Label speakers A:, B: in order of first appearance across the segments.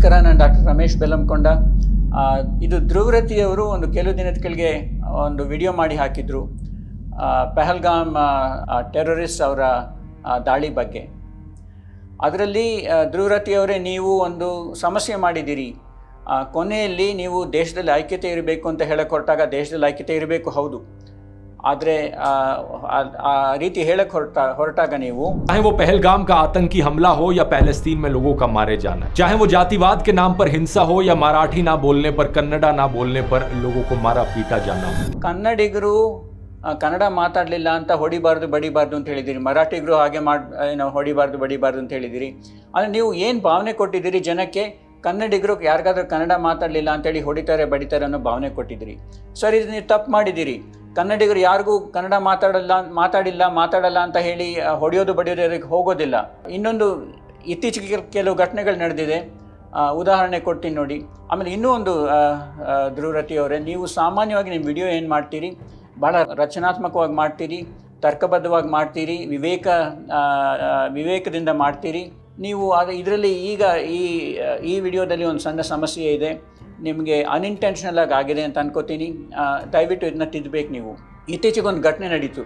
A: ನಮಸ್ಕಾರ, ನಾನು ಡಾಕ್ಟರ್ ರಮೇಶ್ ಬೆಲ್ಲಂಕೊಂಡ. ಇದು ಧ್ರುವರತಿಯವರು ಒಂದು ಕೆಲವು ದಿನದ ಕೆಳಗೆ ಒಂದು ವಿಡಿಯೋ ಮಾಡಿ ಹಾಕಿದರು. ಪೆಹಲ್ಗಾಮ್ ಟೆರರಿಸ್ಟ್ ಅವರ ದಾಳಿ ಬಗ್ಗೆ. ಅದರಲ್ಲಿ ಧ್ರುವರತಿಯವರೇ, ನೀವು ಒಂದು ಸಮಸ್ಯೆ ಮಾಡಿದ್ದೀರಿ. ಕೊನೆಯಲ್ಲಿ ನೀವು ದೇಶದಲ್ಲಿ ಐಕ್ಯತೆ ಇರಬೇಕು ಅಂತ ಹೇಳಕ್ಕೆ ಹೊರಟಾಗ ದೇಶದಲ್ಲಿ ಐಕ್ಯತೆ ಇರಬೇಕು, ಹೌದು. ಆದರೆ ಆ ರೀತಿ ಹೇಳಕ್ಕೆ ಹೊರಟ ಹೊರಟಾಗ ನೀವು
B: चाहे वो पहलगाम का आतंकी हमला हो या पैलेस्तीन में लोगों का मारे जाना चाहे वो जातिवाद के नाम पर हिंसा हो या मराठी ना बोलने पर कन्नडा ना बोलने पर लोगों को मारा पीटा जाना हो
A: ಕನ್ನಡಿಗರು ಆ, ಕನ್ನಡ ಮಾತಾಡಲಿಲ್ಲ ಅಂತ ಹೊಡಿಬಾರ್ದು ಬಡಿಬಾರ್ದು ಅಂತ ಹೇಳಿದ್ದೀರಿ ಮರಾಠಿಗರು ಹಾಗೆ ಮಾಡಿ ಏನೋ ಹೊಡಿಬಾರ್ದು ಬಡಿಬಾರ್ದು ಅಂತ ಹೇಳಿದ್ದೀರಿ ಅಂದರೆ ನೀವು ಏನು ಭಾವನೆ ಕೊಟ್ಟಿದ್ದೀರಿ ಜನಕ್ಕೆ ಕನ್ನಡಿಗರು ಯಾರಿಗಾದ್ರೂ ಕನ್ನಡ ಮಾತಾಡಲಿಲ್ಲ ಅಂತೇಳಿ ಹೊಡಿತಾರೆ ಬಡಿತಾರೆ ಅನ್ನೋ ಭಾವನೆ ಕೊಟ್ಟಿದ್ದೀರಿ ಸರ್ ಇದು ನೀವು ತಪ್ಪು ಮಾಡಿದ್ದೀರಿ ಕನ್ನಡಿಗರು ಯಾರಿಗೂ ಕನ್ನಡ ಮಾತಾಡಲ್ಲ ಮಾತಾಡಿಲ್ಲ ಮಾತಾಡಲ್ಲ ಅಂತ ಹೇಳಿ ಹೊಡೆಯೋದು ಬಡಿಯೋದು ಹೋಗೋದಿಲ್ಲ. ಇನ್ನೊಂದು ಇತ್ತೀಚೆಗೆ ಕೆಲ- ಕೆಲವು ಘಟನೆಗಳು ನಡೆದಿದೆ. ಉದಾಹರಣೆ ಕೊಡ್ತೀನಿ ನೋಡಿ. ಆಮೇಲೆ ಇನ್ನೂ ಒಂದು ಆ, ಆ, ಧ್ರುವರತಿ ಅವರೇ ನೀವು ಸಾಮಾನ್ಯವಾಗಿ ನಿಮ್ಮ ವಿಡಿಯೋ ಏನು ಮಾಡ್ತೀರಿ? ಭಾಳ ರಚನಾತ್ಮಕವಾಗಿ ಮಾಡ್ತೀರಿ ತರ್ಕಬದ್ಧವಾಗಿ ಮಾಡ್ತೀರಿ ವಿವೇಕ ವಿವೇಕದಿಂದ ಮಾಡ್ತೀರಿ. ನೀವು ಅದು ಇದರಲ್ಲಿ ಈಗ ಈ ಈ ವಿಡಿಯೋದಲ್ಲಿ ಒಂದು ಸಣ್ಣ ಸಮಸ್ಯೆ ಇದೆ. ನಿಮಗೆ ಅನ್ಇಂಟೆನ್ಷನಲ್ ಆಗಿ ಆಗಿದೆ ಅಂತ ಅನ್ಕೋತೀನಿ ದಯವಿಟ್ಟು ಇದನ್ನ ತಿದ್ದಬೇಕು ನೀವು ಇತ್ತೀಚೆಗೆ ಒಂದು ಘಟನೆ ನಡೀತು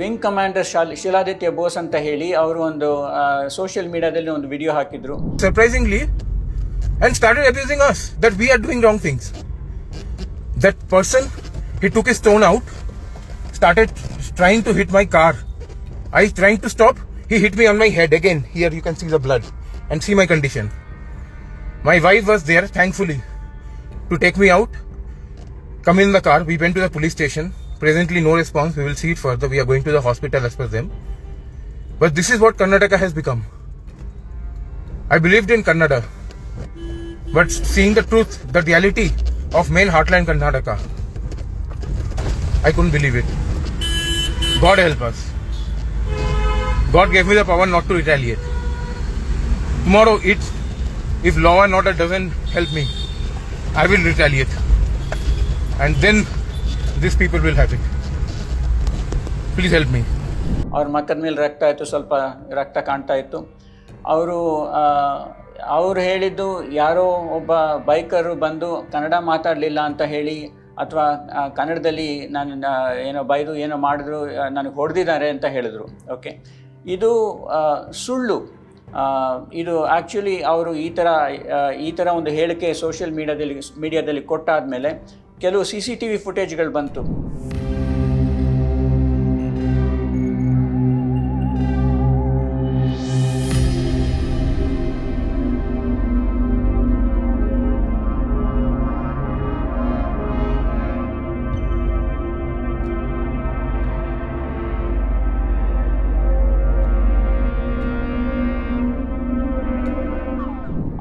A: ವಿಂಗ್ ಕಮಾಂಡರ್ ಶಾಲ್ ಶಿಲಾದಿತ್ಯ ಬೋಸ್ ಅಂತ ಹೇಳಿ ಅವರು ಒಂದು ಸೋಷಿಯಲ್ ಮೀಡಿಯಾದಲ್ಲಿ ಒಂದು ವಿಡಿಯೋ ಹಾಕಿದ್ರು
C: surprisingly and started abusing us that we are doing wrong things. That person, he took his stone out, started trying to hit my car. I trying to stop, he hit me on my head again. Here you can see the blood and see my condition. My wife was there, thankfully, to take me out. Come in the car, we went to the police station. Presently, no response. We will see it further. We are going to the hospital as per them. But this is what Karnataka has become. I believed in Kannada. But seeing the truth, the reality of main heartland Karnataka, I couldn't believe it. God help us. God gave me the power not to retaliate. Tomorrow, it, if law and order doesn't help me, I will retaliate. And then these people will have it. Please help me.
A: ಅವ್ರ ಮಕ್ಕದ ಮೇಲೆ ರಕ್ತ ಆಯಿತು ಸ್ವಲ್ಪ ರಕ್ತ ಕಾಣ್ತಾ ಇತ್ತು ಅವರು ಅವ್ರು ಹೇಳಿದ್ದು ಯಾರೋ ಒಬ್ಬ ಬೈಕರು ಬಂದು ಕನ್ನಡ ಮಾತಾಡಲಿಲ್ಲ ಅಂತ ಹೇಳಿ ಅಥವಾ ಕನ್ನಡದಲ್ಲಿ ನಾನು ಏನೋ ಬೈದು ಏನೋ ಮಾಡಿದ್ರು ನನಗೆ ಹೊಡೆದಿದ್ದಾರೆ ಅಂತ ಹೇಳಿದ್ರು ಓಕೆ ಇದು ಸುಳ್ಳು ಇದು ಆ್ಯಕ್ಚುಲಿ ಅವರು ಈ ಥರ ಈ ಥರ ಒಂದು ಹೇಳಿಕೆ ಸೋಷಿಯಲ್ ಮೀಡಿಯಾದಲ್ಲಿ ಮೀಡಿಯಾದಲ್ಲಿ ಕೊಟ್ಟಾದಮೇಲೆ ಕೆಲವು ಸಿ ಸಿ ಟಿ ವಿ ಫುಟೇಜ್ಗಳು ಬಂತು.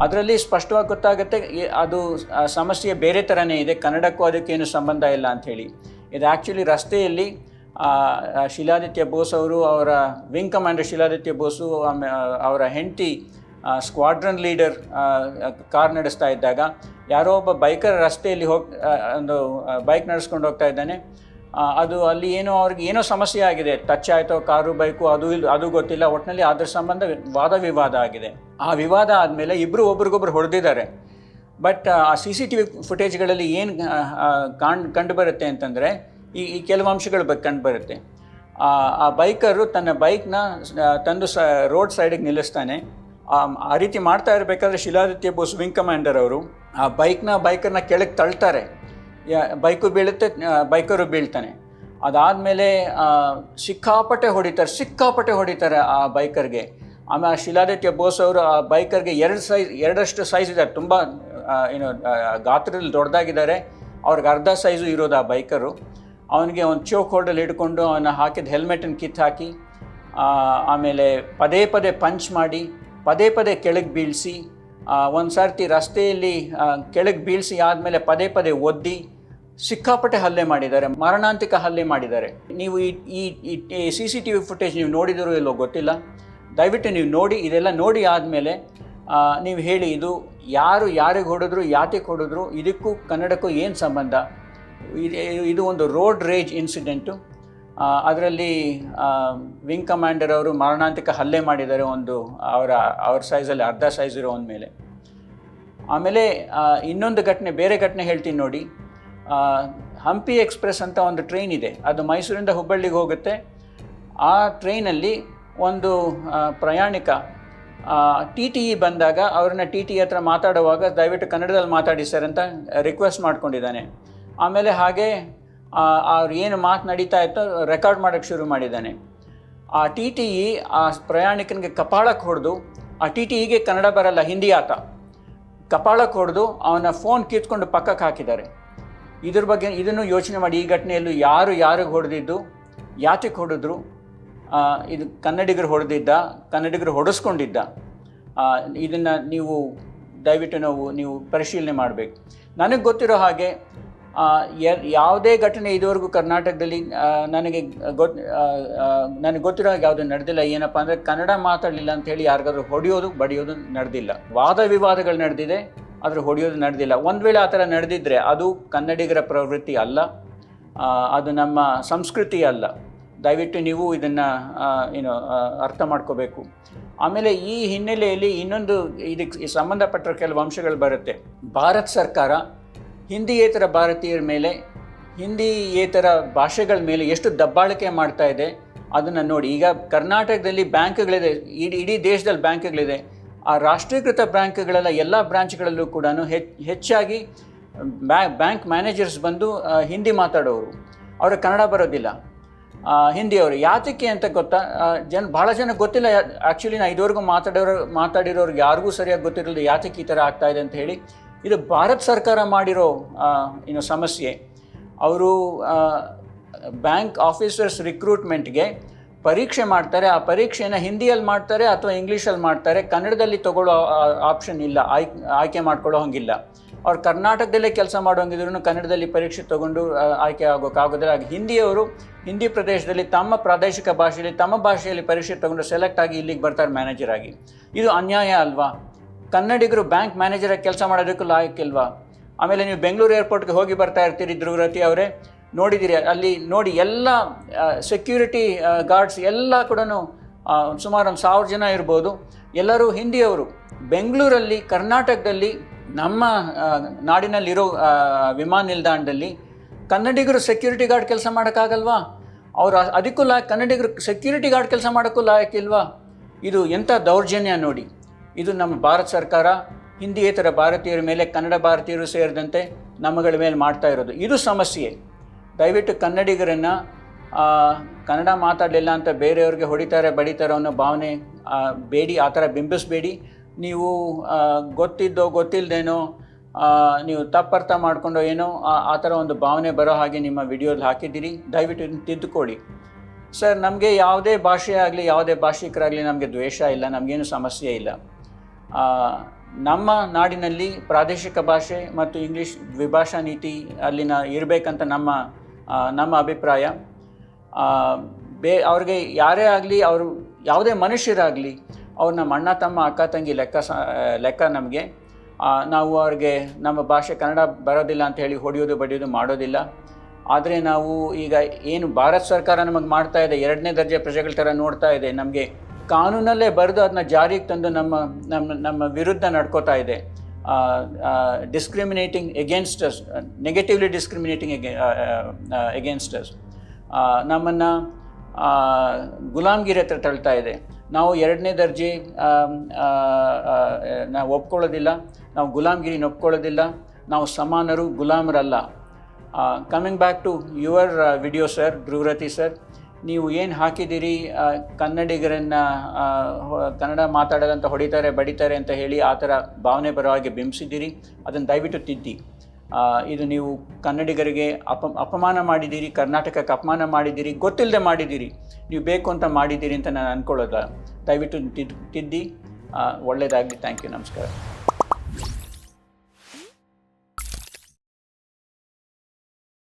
A: ಅದರಲ್ಲಿ ಸ್ಪಷ್ಟವಾಗಿ ಗೊತ್ತಾಗುತ್ತೆ ಅದು ಸಮಸ್ಯೆ ಬೇರೆ ಥರನೇ ಇದೆ, ಕನ್ನಡಕ್ಕೂ ಅದಕ್ಕೇನು ಸಂಬಂಧ ಇಲ್ಲ ಅಂಥೇಳಿ ಇದು ಆ್ಯಕ್ಚುಲಿ ರಸ್ತೆಯಲ್ಲಿ ಶಿಲಾದಿತ್ಯ ಬೋಸ್ ಅವರು ಅವರ ವಿಂಗ್ ಕಮಾಂಡರ್ ಶಿಲಾದಿತ್ಯ ಬೋಸು ಅವರ ಹೆಂಡತಿ ಸ್ಕ್ವಾಡ್ರನ್ ಲೀಡರ್ ಕಾರ್ ನಡೆಸ್ತಾ ಇದ್ದಾಗ, ಯಾರೋ ಒಬ್ಬ ಬೈಕರ್ ರಸ್ತೆಯಲ್ಲಿ ಹೋಗಿ ಒಂದು ಬೈಕ್ ನಡೆಸ್ಕೊಂಡು ಹೋಗ್ತಾ ಇದ್ದಾನೆ. ಅದು ಅಲ್ಲಿ ಏನೋ ಅವ್ರಿಗೆ ಏನೋ ಸಮಸ್ಯೆ ಆಗಿದೆ. ಟಚ್ ಆಯಿತೋ, ಕಾರು, ಬೈಕು, ಅದು ಇಲ್ಲ ಅದು ಗೊತ್ತಿಲ್ಲ. ಒಟ್ಟಿನಲ್ಲಿ ಅದ್ರ ಸಂಬಂಧ ವಾದ ವಿವಾದ ಆಗಿದೆ. ಆ ವಿವಾದ ಆದಮೇಲೆ ಇಬ್ಬರು ಒಬ್ರಿಗೊಬ್ರು ಹೊಡೆದಿದ್ದಾರೆ. ಬಟ್ ಆ ಸಿ ಸಿ ಟಿ ವಿ ಫುಟೇಜ್ಗಳಲ್ಲಿ ಏನು ಕಾಣ್, ಕಂಡು ಬರುತ್ತೆ ಅಂತಂದರೆ, ಈ ಈ ಕೆಲವು ಅಂಶಗಳು ಬ, ಕಂಡು ಬರುತ್ತೆ. ಆ ಬೈಕರು ತನ್ನ ಬೈಕ್ನ ತಂದು ಸ, ರೋಡ್ ಸೈಡಿಗೆ ನಿಲ್ಲಿಸ್ತಾನೆ. ಆ ರೀತಿ ಮಾಡ್ತಾ ಇರಬೇಕಾದ್ರೆ ಶಿಲಾದಿತ್ಯ ಬೋಸ್ ವಿಂಗ್ ಕಮಾಂಡರ್ ಅವರು, ಆ ಬೈಕ್ನ, ಬೈಕರ್ನ ಕೆಳಗೆ ತಳ್ತಾರೆ. ಬೈಕು ಬೀಳುತ್ತೆ ಬೈಕರು ಬೀಳ್ತಾನೆ. ಅದಾದಮೇಲೆ ಸಿಕ್ಕಾಪಟ್ಟೆ ಹೊಡಿತಾರೆ ಸಿಕ್ಕಾಪಟ್ಟೆ ಹೊಡಿತಾರೆ ಆ ಬೈಕರ್ಗೆ. ಆಮೇಲೆ ಆ ಶಿಲಾದಿತ್ಯ ಬೋಸ್ ಅವರು ಆ ಬೈಕರ್ಗೆ ಎರಡು ಸೈಜ್, ಎರಡಷ್ಟು ಸೈಜ್ ಇದ್ದಾರೆ ತುಂಬ ಏನು ಗಾತ್ರದಲ್ಲಿ ದೊಡ್ಡದಾಗಿದ್ದಾರೆ. ಅವ್ರಿಗೆ ಅರ್ಧ ಸೈಜು ಇರೋದು ಆ ಬೈಕರು. ಅವನಿಗೆ ಒಂದು ಚೋಕ್ ಹೋಲ್ಡಲ್ಲಿ ಹಿಡ್ಕೊಂಡು ಅವನ ಹಾಕಿದ ಹೆಲ್ಮೆಟನ್ನು ಕಿತ್ತು ಹಾಕಿ ಆಮೇಲೆ ಪದೇ ಪದೇ ಪಂಚ್ ಮಾಡಿ, ಪದೇ ಪದೇ ಕೆಳಗೆ ಬೀಳಿಸಿ ಒಂದು ಸರ್ತಿ ರಸ್ತೆಯಲ್ಲಿ ಕೆಳಗೆ ಬೀಳಿಸಿ ಆದಮೇಲೆ ಪದೇ ಪದೇ ಒದ್ದಿ ಸಿಕ್ಕಾಪಟ್ಟೆ ಹಲ್ಲೆ ಮಾಡಿದ್ದಾರೆ, ಮಾರಣಾಂತಿಕ ಹಲ್ಲೆ ಮಾಡಿದ್ದಾರೆ. ನೀವು ಈ ಈ C C T V footage ನೀವು ನೋಡಿದರೂ ಇಲ್ಲೋ ಗೊತ್ತಿಲ್ಲ. ದಯವಿಟ್ಟು ನೀವು ನೋಡಿ, ಇದೆಲ್ಲ ನೋಡಿ ಆದಮೇಲೆ ನೀವು ಹೇಳಿ ಇದು ಯಾರು ಯಾರಿಗೆ ಹೊಡೆದ್ರು ಯಾತಿಗೆ ಹೊಡೆದ್ರು, ಇದಕ್ಕೂ ಕನ್ನಡಕ್ಕೂ ಏನು ಸಂಬಂಧ? ಇದು ಒಂದು ರೋಡ್ ರೇಜ್ ಇನ್ಸಿಡೆಂಟು ಅದರಲ್ಲಿ ವಿಂಗ್ ಕಮಾಂಡರ್ ಅವರು ಮಾರಣಾಂತಿಕ ಹಲ್ಲೆ ಮಾಡಿದ್ದಾರೆ ಒಂದು, ಅವರ, ಅವ್ರ ಸೈಜಲ್ಲಿ ಅರ್ಧ ಸೈಜ್ ಇರೋ ಮೇಲೆ ಆಮೇಲೆ ಇನ್ನೊಂದು ಘಟನೆ, ಬೇರೆ ಘಟನೆ ಹೇಳ್ತೀನಿ ನೋಡಿ. ಹಂಪಿ ಎಕ್ಸ್ಪ್ರೆಸ್ ಅಂತ ಒಂದು ಟ್ರೈನ್ ಇದೆ. ಅದು ಮೈಸೂರಿಂದ ಹುಬ್ಬಳ್ಳಿಗೆ ಹೋಗುತ್ತೆ. ಆ ಟ್ರೈನಲ್ಲಿ ಒಂದು ಪ್ರಯಾಣಿಕ ಟಿ ಟಿ ಇ ಬಂದಾಗ ಅವ್ರನ್ನ ಟಿ ಟಿ ಹತ್ರ ಮಾತಾಡುವಾಗ ದಯವಿಟ್ಟು ಕನ್ನಡದಲ್ಲಿ ಮಾತಾಡಿ ಸರ್ ಅಂತ ರಿಕ್ವೆಸ್ಟ್ ಮಾಡ್ಕೊಂಡಿದ್ದಾನೆ. ಆಮೇಲೆ ಹಾಗೆ ಅವ್ರು ಏನು ಮಾತು ನಡೀತಾ ಇತ್ತು ರೆಕಾರ್ಡ್ ಮಾಡೋಕ್ಕೆ ಶುರು ಮಾಡಿದ್ದಾನೆ. ಆ ಟಿ ಟಿ ಇ ಆ ಪ್ರಯಾಣಿಕನಿಗೆ ಕಪಾಳಕ್ಕೆ ಹೊಡೆದು, ಆ ಟಿ ಟಿ ಇಗೆ ಕನ್ನಡ ಬರಲ್ಲ, ಹಿಂದಿ ಆತ. ಕಪಾಳಕ್ಕೆ ಹೊಡೆದು ಅವನ ಫೋನ್ ಕಿತ್ಕೊಂಡು ಪಕ್ಕಕ್ಕೆ ಹಾಕಿದ್ದಾರೆ. ಇದ್ರ ಬಗ್ಗೆ ಇದನ್ನು ಯೋಚನೆ ಮಾಡಿ. ಈ ಘಟನೆಯಲ್ಲೂ ಯಾರು ಯಾರಿಗೆ ಹೊಡೆದಿದ್ದು, ಯಾತಕ್ಕೆ ಹೊಡೆದ್ರು? ಇದು ಕನ್ನಡಿಗರು ಹೊಡೆದಿದ್ದ, ಕನ್ನಡಿಗರು ಹೊಡೆಸ್ಕೊಂಡಿದ್ದ. ಇದನ್ನು ನೀವು ದಯವಿಟ್ಟು ನಾವು, ನೀವು ಪರಿಶೀಲನೆ ಮಾಡಬೇಕು. ನನಗೆ ಗೊತ್ತಿರೋ ಹಾಗೆ ಯಾವುದೇ ಘಟನೆ ಇದುವರೆಗೂ ಕರ್ನಾಟಕದಲ್ಲಿ ನನಗೆ ಗೊತ್ ನನಗೆ ಗೊತ್ತಿರೋ ಹಾಗೆ ಯಾವುದು ನಡೆದಿಲ್ಲ. ಏನಪ್ಪ ಅಂದರೆ ಕನ್ನಡ ಮಾತಾಡಲಿಲ್ಲ ಅಂತ ಹೇಳಿ ಯಾರಿಗಾದ್ರೂ ಹೊಡೆಯೋದು, ಬಡಿಯೋದು ನಡೆದಿಲ್ಲ. ವಾದ ವಿವಾದಗಳು ನಡೆದಿದೆ. ಆದರೆ ಹೊಡೆಯೋದು ನಡೆದಿಲ್ಲ. ಒಂದು ವೇಳೆ ಆ ಥರ ನಡೆದಿದ್ದರೆ ಅದು ಕನ್ನಡಿಗರ ಪ್ರವೃತ್ತಿ ಅಲ್ಲ. ಅದು ನಮ್ಮ ಸಂಸ್ಕೃತಿ ಅಲ್ಲ. ದಯವಿಟ್ಟು ನೀವು ಇದನ್ನು ಏನು ಅರ್ಥ ಮಾಡ್ಕೋಬೇಕು. ಆಮೇಲೆ ಈ ಹಿನ್ನೆಲೆಯಲ್ಲಿ ಇನ್ನೊಂದು ಇದಕ್ಕೆ ಸಂಬಂಧಪಟ್ಟ ಕೆಲವು ಅಂಶಗಳು ಬರುತ್ತೆ. ಭಾರತ ಸರ್ಕಾರ ಹಿಂದಿಯೇತರ ಭಾರತೀಯರ ಮೇಲೆ, ಹಿಂದಿಯೇತರ ಭಾಷೆಗಳ ಮೇಲೆ ಎಷ್ಟು ದಬ್ಬಾಳಿಕೆ ಮಾಡ್ತಾ ಇದೆ, ಅದನ್ನು ನೋಡಿ. ಈಗ ಕರ್ನಾಟಕದಲ್ಲಿ ಬ್ಯಾಂಕ್ಗಳಿದೆ, ಇಡೀ ಇಡೀ ದೇಶದಲ್ಲಿ ಬ್ಯಾಂಕ್ಗಳಿದೆ. ಆ ರಾಷ್ಟ್ರೀಕೃತ ಬ್ಯಾಂಕ್ಗಳೆಲ್ಲ ಎಲ್ಲ ಬ್ರಾಂಚ್ಗಳಲ್ಲೂ ಕೂಡ ಹೆಚ್ಚಾಗಿ ಬ್ಯಾ, ಬ್ಯಾಂಕ್ ಮ್ಯಾನೇಜರ್ಸ್ ಬಂದು ಹಿಂದಿ ಮಾತಾಡೋರು. ಅವರ ಕನ್ನಡ ಬರೋದಿಲ್ಲ. ಹಿಂದಿಯವರು ಯಾತಕ್ಕೆ ಅಂತ ಗೊತ್ತಾ? ಜನ ಭಾಳ ಜನ ಗೊತ್ತಿಲ್ಲ. ಆ್ಯಕ್ಚುಲಿ ನಾ ಇದುವರೆಗೂ ಮಾತಾಡೋರು, ಮಾತಾಡಿರೋರಿಗೆ ಯಾರಿಗೂ ಸರಿಯಾಗಿ ಗೊತ್ತಿರಲಿಲ್ಲ. ಯಾತಕ್ಕೆ ಈ ಥರ ಆಗ್ತಾಯಿದೆ ಅಂತ ಹೇಳಿ. ಇದು ಭಾರತ ಸರ್ಕಾರ ಮಾಡಿರೋ ಏನು ಸಮಸ್ಯೆ. ಅವರು ಬ್ಯಾಂಕ್ ಆಫೀಸರ್ಸ್ ರಿಕ್ರೂಟ್ಮೆಂಟ್ಗೆ ಪರೀಕ್ಷೆ ಮಾಡ್ತಾರೆ, ಆ ಪರೀಕ್ಷೆನ ಹಿಂದಿಯಲ್ಲಿ ಮಾಡ್ತಾರೆ ಅಥವಾ ಇಂಗ್ಲೀಷಲ್ಲಿ ಮಾಡ್ತಾರೆ, ಕನ್ನಡದಲ್ಲಿ ತಗೊಳ್ಳೋ ಆಪ್ಷನ್ ಇಲ್ಲ ಆಯ್ಕೆ ಆಯ್ಕೆ ಮಾಡ್ಕೊಳ್ಳೋ ಹಂಗಿಲ್ಲ. ಅವ್ರು ಕರ್ನಾಟಕದಲ್ಲೇ ಕೆಲಸ ಮಾಡೋಂಗಿದ್ರು ಕನ್ನಡದಲ್ಲಿ ಪರೀಕ್ಷೆ ತಗೊಂಡು ಆಯ್ಕೆ ಆಗೋಕ್ಕಾಗೋದಿಲ್ಲ. ಹಾಗೆ ಹಿಂದಿಯವರು, ಹಿಂದಿ ಪ್ರದೇಶದಲ್ಲಿ ತಮ್ಮ ಪ್ರಾದೇಶಿಕ ಭಾಷೆಯಲ್ಲಿ, ತಮ್ಮ ಭಾಷೆಯಲ್ಲಿ ಪರೀಕ್ಷೆ ತಗೊಂಡು ಸೆಲೆಕ್ಟ್ ಆಗಿ ಇಲ್ಲಿಗೆ ಬರ್ತಾರೆ ಮ್ಯಾನೇಜರ್ ಆಗಿ. ಇದು ಅನ್ಯಾಯ ಅಲ್ವಾ? ಕನ್ನಡಿಗರು ಬ್ಯಾಂಕ್ ಮ್ಯಾನೇಜರಾಗಿ ಕೆಲಸ ಮಾಡೋದಕ್ಕೂ ಲಾಯಕ್ಕಿಲ್ವಾ ಆಮೇಲೆ ನೀವು ಬೆಂಗಳೂರು ಏರ್ಪೋರ್ಟ್ಗೆ ಹೋಗಿ ಬರ್ತಾ ಇರ್ತೀರಿ ಧ್ರುವರತಿ ಅವರೇ. ನೋಡಿದ್ದೀರಿ ಅಲ್ಲಿ ನೋಡಿ ಎಲ್ಲ ಸೆಕ್ಯೂರಿಟಿ ಗಾರ್ಡ್ಸ್ ಎಲ್ಲ ಕೂಡ ಸುಮಾರು ಒಂದು ಸಾವಿರ ಜನ ಇರ್ಬೋದು. ಎಲ್ಲರೂ ಹಿಂದಿಯವರು. ಬೆಂಗಳೂರಲ್ಲಿ, ಕರ್ನಾಟಕದಲ್ಲಿ, ನಮ್ಮ ನಾಡಿನಲ್ಲಿರೋ ವಿಮಾನ ನಿಲ್ದಾಣದಲ್ಲಿ ಕನ್ನಡಿಗರು ಸೆಕ್ಯೂರಿಟಿ ಗಾರ್ಡ್ ಕೆಲಸ ಮಾಡೋಕ್ಕಾಗಲ್ವಾ? ಅವ್ರು ಅದಕ್ಕೂ ಲಾ ಕನ್ನಡಿಗರು ಸೆಕ್ಯೂರಿಟಿ ಗಾರ್ಡ್ ಕೆಲಸ ಮಾಡೋಕ್ಕೂ ಲಾಯಕ್ಕಿಲ್ವಾ ಇದು ಎಂಥ ದೌರ್ಜನ್ಯ ನೋಡಿ. ಇದು ನಮ್ಮ ಭಾರತ ಸರ್ಕಾರ, ಹಿಂದಿಯೇತರ ಭಾರತೀಯರ ಮೇಲೆ ಕನ್ನಡ ಭಾರತೀಯರು ಸೇರಿದಂತೆ ನಮ್ಮಗಳ ಮೇಲೆ ಮಾಡ್ತಾ ಇರೋದು. ಇದು ಸಮಸ್ಯೆ. ದಯವಿಟ್ಟು ಕನ್ನಡಿಗರನ್ನು ಕನ್ನಡ ಮಾತಾಡಲಿಲ್ಲ ಅಂತ ಬೇರೆಯವ್ರಿಗೆ ಹೊಡಿತಾರೆ, ಬಡಿತಾರೆ ಅನ್ನೋ ಭಾವನೆ ಬೇಡಿ, ಆ ಥರ ಬಿಂಬಿಸಬೇಡಿ. ನೀವು ಗೊತ್ತಿದ್ದೋ ಗೊತ್ತಿಲ್ಲದೇನೋ ನೀವು ತಪ್ಪರ್ಥ ಮಾಡಿಕೊಂಡೋ ಏನೋ, ಆ- ಥರ ಒಂದು ಭಾವನೆ ಬರೋ ಹಾಗೆ ನಿಮ್ಮ ವಿಡಿಯೋದಲ್ಲಿ ಹಾಕಿದ್ದೀರಿ. ದಯವಿಟ್ಟು ತಿದ್ದುಕೊಳ್ಳಿ. ಸರ್, ನಮಗೆ ಯಾವುದೇ ಭಾಷೆ ಆಗಲಿ, ಯಾವುದೇ ಭಾಷಿಕರಾಗಲಿ ನಮಗೆ ದ್ವೇಷ ಇಲ್ಲ, ನಮಗೇನು ಸಮಸ್ಯೆ ಇಲ್ಲ. ನಮ್ಮ ನಾಡಿನಲ್ಲಿ ಪ್ರಾದೇಶಿಕ ಭಾಷೆ ಮತ್ತು ಇಂಗ್ಲೀಷ್ ದ್ವಿಭಾಷಾ ನೀತಿ ಅಲ್ಲಿನ ಇರಬೇಕಂತ ನಮ್ಮ ನಮ್ಮ ಅಭಿಪ್ರಾಯ. ಬೇ, ಅವ್ರಿಗೆ ಯಾರೇ ಆಗಲಿ, ಅವರು ಯಾವುದೇ ಮನುಷ್ಯರಾಗಲಿ, ಅವ್ರು ನಮ್ಮ ಅಣ್ಣ, ತಮ್ಮ, ಅಕ್ಕ, ತಂಗಿ ಲೆಕ್ಕ ಸ, ಲೆಕ್ಕ ನಮಗೆ. ನಾವು ಅವ್ರಿಗೆ ನಮ್ಮ ಭಾಷೆ ಕನ್ನಡ ಬರೋದಿಲ್ಲ ಅಂತ ಹೇಳಿ ಹೊಡೆಯೋದು, ಬಡಿಯೋದು ಮಾಡೋದಿಲ್ಲ. ಆದರೆ ನಾವು ಈಗ ಏನು ಭಾರತ ಸರ್ಕಾರ ನಮಗೆ ಮಾಡ್ತಾ ಇದೆ, ಎರಡನೇ ದರ್ಜೆ ಪ್ರಜೆಗಳ ಥರ ನೋಡ್ತಾ ಇದೆ. ನಮಗೆ ಕಾನೂನಲ್ಲೇ ಬರೆದು ಅದನ್ನ ಜಾರಿಗೆ ತಂದು ನಮ್ಮ ನಮ್ಮ ನಮ್ಮ ವಿರುದ್ಧ ನಡ್ಕೋತಾ ಇದೆ. Discriminating against us negatively discriminating against us. ನಮ್ಮನ್ನು ಗುಲಾಮ್ಗಿರಿ ಹತ್ರ ತಳ್ತಾ ಇದೆ. ನಾವು ಎರಡನೇ ದರ್ಜೆ ಆ, ನಾವು ಒಪ್ಕೊಳ್ಳೋದಿಲ್ಲ. ನಾವು ಗುಲಾಮ್ಗಿರಿನ ಒಪ್ಕೊಳ್ಳೋದಿಲ್ಲ. ನಾವು ಸಮಾನರು ಗುಲಾಮರಲ್ಲ. Coming back to your video sir Dhruv Rathee sir ನೀವು ಏನು ಹಾಕಿದ್ದೀರಿ? ಕನ್ನಡಿಗರನ್ನು ಕನ್ನಡ ಮಾತಾಡೋದಂತ ಹೊಡಿತಾರೆ, ಬಡಿತಾರೆ ಅಂತ ಹೇಳಿ ಆ ಥರ ಭಾವನೆ ಬರೋ ಹಾಗೆ ಬಿಂಬಿಸಿದ್ದೀರಿ? ಅದನ್ನು ದಯವಿಟ್ಟು ತಿದ್ದಿ. ಇದು ನೀವು ಕನ್ನಡಿಗರಿಗೆ ಅಪ, ಅಪಮಾನ ಮಾಡಿದ್ದೀರಿ, ಕರ್ನಾಟಕಕ್ಕೆ ಅಪಮಾನ ಮಾಡಿದ್ದೀರಿ, ಗೊತ್ತಿಲ್ಲದೆ ಮಾಡಿದ್ದೀರಿ. ನೀವು ಬೇಕು ಅಂತ ಮಾಡಿದ್ದೀರಿ ಅಂತ ನಾನು ಅಂದ್ಕೊಳ್ಳೋದ ದಯವಿಟ್ಟು ತಿದ್ದು. ತಿದ್ದಿ ಒಳ್ಳೆಯದಾಗಲಿ ಥ್ಯಾಂಕ್ ಯು. ನಮಸ್ಕಾರ.